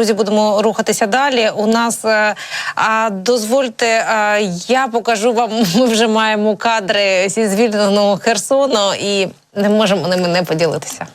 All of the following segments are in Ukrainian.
друзі, будемо рухатися далі. У нас е, а, дозвольте, а, я покажу вам. Ми вже маємо кадри зі звільненого Херсону і не можемо ними не поділитися.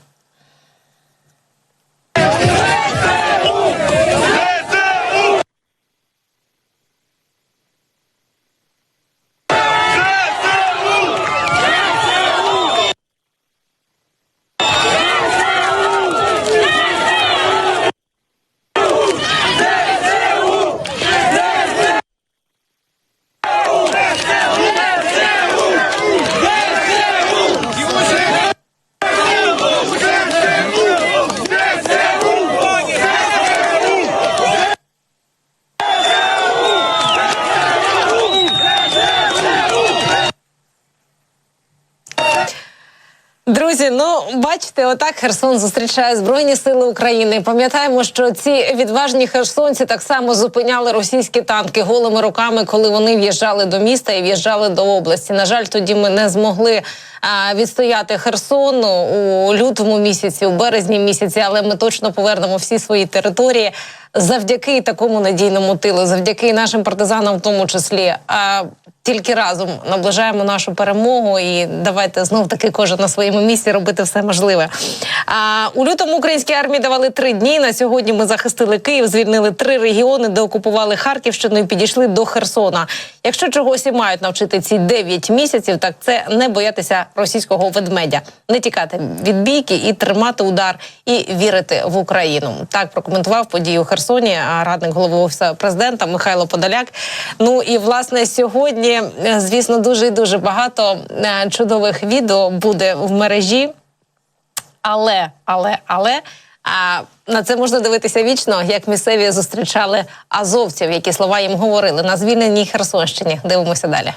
Друзі, ну бачите, отак Херсон зустрічає Збройні Сили України. Пам'ятаємо, що ці відважні херсонці так само зупиняли російські танки голими руками, коли вони в'їжджали до міста і в'їжджали до області. На жаль, тоді ми не змогли а, відстояти Херсон у лютому місяці, у березні місяці, але ми точно повернемо всі свої території завдяки такому надійному тилу, завдяки нашим партизанам, в тому числі. А, тільки разом наближаємо нашу перемогу, і давайте знов таки кожен на своєму місці робити все можливе. А у лютому українській армії давали три дні. На сьогодні ми захистили Київ, звільнили три регіони, де окупували Харківщину і підійшли до Херсона. Якщо чогось і мають навчити ці 9 місяців, так це не боятися російського ведмедя, не тікати від бійки і тримати удар, і вірити в Україну. Так прокоментував подію у Херсоні радник голови офісу президента Михайло Подоляк. Ну і власне сьогодні, е, звісно, дуже і дуже багато е, чудових відео буде в мережі. Але, але, але а, на це можна дивитися вічно, як місцеві зустрічали азовців, які слова їм говорили на звільненій Херсонщині. Дивимося далі.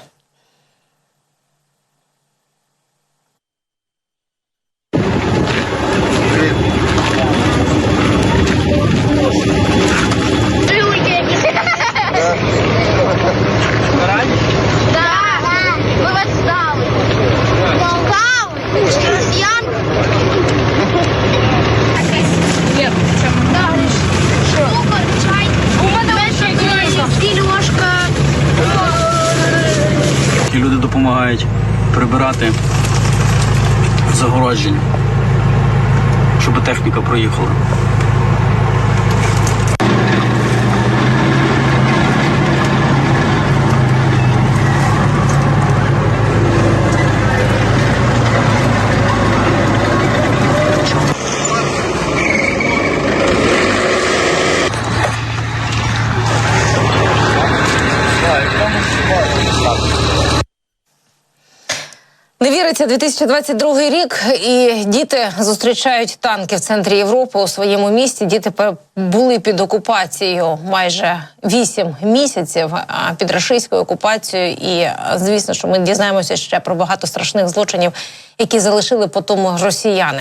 Допомагають прибирати загородження, щоб техніка проїхала. Не віриться 2022 рік, і діти зустрічають танки в центрі Європи у своєму місті. Діти були під окупацією майже 8 місяців під рашистською окупацією. І звісно, що ми дізнаємося ще про багато страшних злочинів, які залишили по тому росіяни.